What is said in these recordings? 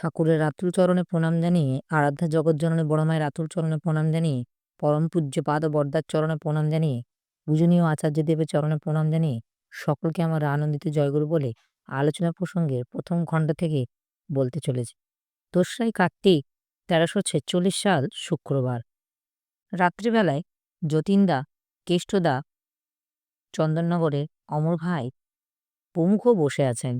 ঠাকুরের রাতুল চরণে প্রণাম জানিয়ে, আরাধ্যা জগৎজননী বড়মায়ের রাতুল চরণে প্রণাম জানিয়ে, পরম পূজ্য পাদ বরদার চরণে প্রণাম জানিয়ে, পূজনীয় আচার্যদেবের চরণে প্রণাম জানিয়ে সকলকে আমার আনন্দিত জয়গুরু বলে আলোচনা প্রসঙ্গের প্রথম খণ্ড থেকে বলতে চলেছে। দোসরাই কার্তিক তেরোশো ছেচল্লিশ সাল শুক্রবার। রাত্রিবেলায় যতীনদা, কেষ্টদা, চন্দননগরের অমর ভাই, প্রমুখ বসে আছেন।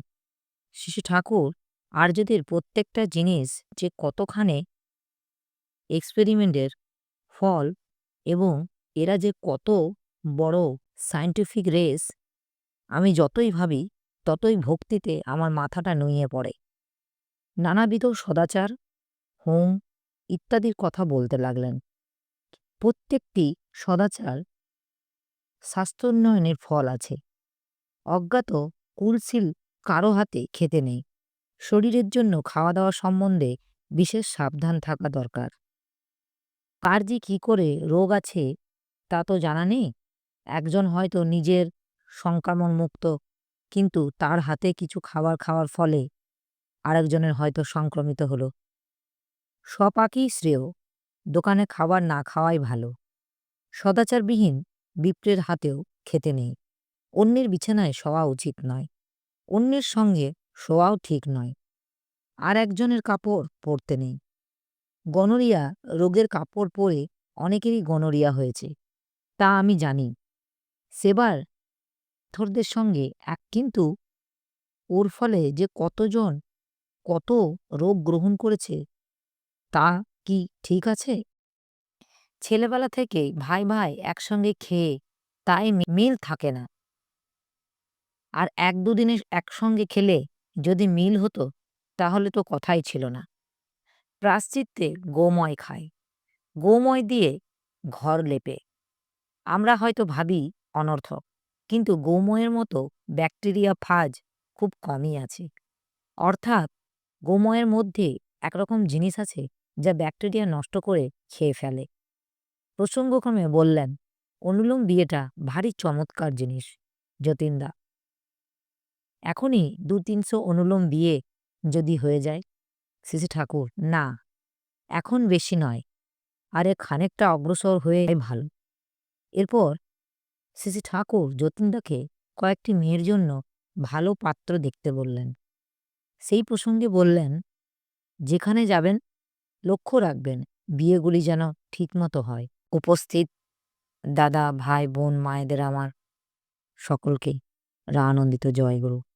শিশু ঠাকুর আর্যদের প্রত্যেকটা জিনিস যে কতখানে এক্সপেরিমেন্টের ফল এবং এরা যে কত বড় সায়েন্টিফিক রেস আমি যতই ভাবি, ততই ভক্তিতে আমার মাথাটা নুইয়ে পড়ে। নানাবিধ সদাচার, হোম ইত্যাদির কথা বলতে লাগলেন। প্রত্যেকটি সদাচার স্বাস্থ্যোন্নয়নের ফল আছে। অজ্ঞাত কুলশীল কারও হাতে খেতে নেই। শরীরের জন্য খাওয়া দাওয়া সম্বন্ধে বিশেষ সাবধান থাকা দরকার। কার যে কী করে রোগ আছে, তা তো জানা নেই। একজন হয়তো নিজের সংক্রমণ মুক্ত কিন্তু তার হাতে কিছু খাবার খাওয়ার ফলে আরেকজনের হয়তো সংক্রমিত হলো। স্বপাকই শ্রেয়, দোকানে খাবার না খাওয়াই ভালো। সদাচারবিহীন, বিপ্রের হাতেও খেতে নেই। অন্যের বিছানায় শোয়া উচিত নয়। অন্যের সঙ্গে শোয়াও ঠিক নয়। আর একজনের কাপড় পরতে নেই। গনোরিয়া রোগের কাপড় পরে অনেকেরই গনোরিয়া হয়েছে, তা আমি জানি। সেবার থরদের সঙ্গে এক কিন্তু ওর ফলে যে কতজন কত রোগ গ্রহণ করেছে, তা কি ঠিক আছে? ছেলেবেলা থেকে ভাই ভাই একসঙ্গে খেয়ে তাই মিল থাকে না। আর এক দুদিনে একসঙ্গে খেলে যদি মিল হতো, তাহলে তো কথাই ছিল না। প্রাশ্চিত্যে গোময় খায়। গোময় দিয়ে ঘর লেপে। আমরা হয়তো ভাবি অনর্থক, কিন্তু গোময়ের মতো ব্যাকটেরিয়া ফাজ খুব কমই আছে। অর্থাৎ গোময়ের মধ্যে একরকম জিনিস আছে যা ব্যাকটেরিয়া নষ্ট করে খেয়ে ফেলে। প্রসঙ্গক্রমে বললেন, অনুলোম বিয়েটা ভারী চমৎকার জিনিস, যতীনদা। এখনই দু তিনশো অনুলোম বিয়ে যদি হয়ে যায় শ্রী ঠাকুর, না, এখন বেশি নয়। আরে খানিকটা অগ্রসর হয়ে ভালো। এরপর শ্রী ঠাকুর যতীনদাকে কয়েকটি মেয়ের জন্য ভালো পাত্র দেখতে বললেন। সেই প্রসঙ্গে বললেন, যেখানে যাবেন, লক্ষ্য রাখবেন, বিয়েগুলি যেন ঠিকমতো হয়। উপস্থিত দাদা, ভাই, বোন, মায়েদের আমার সকলকে রা আনন্দিত জয়গুরু।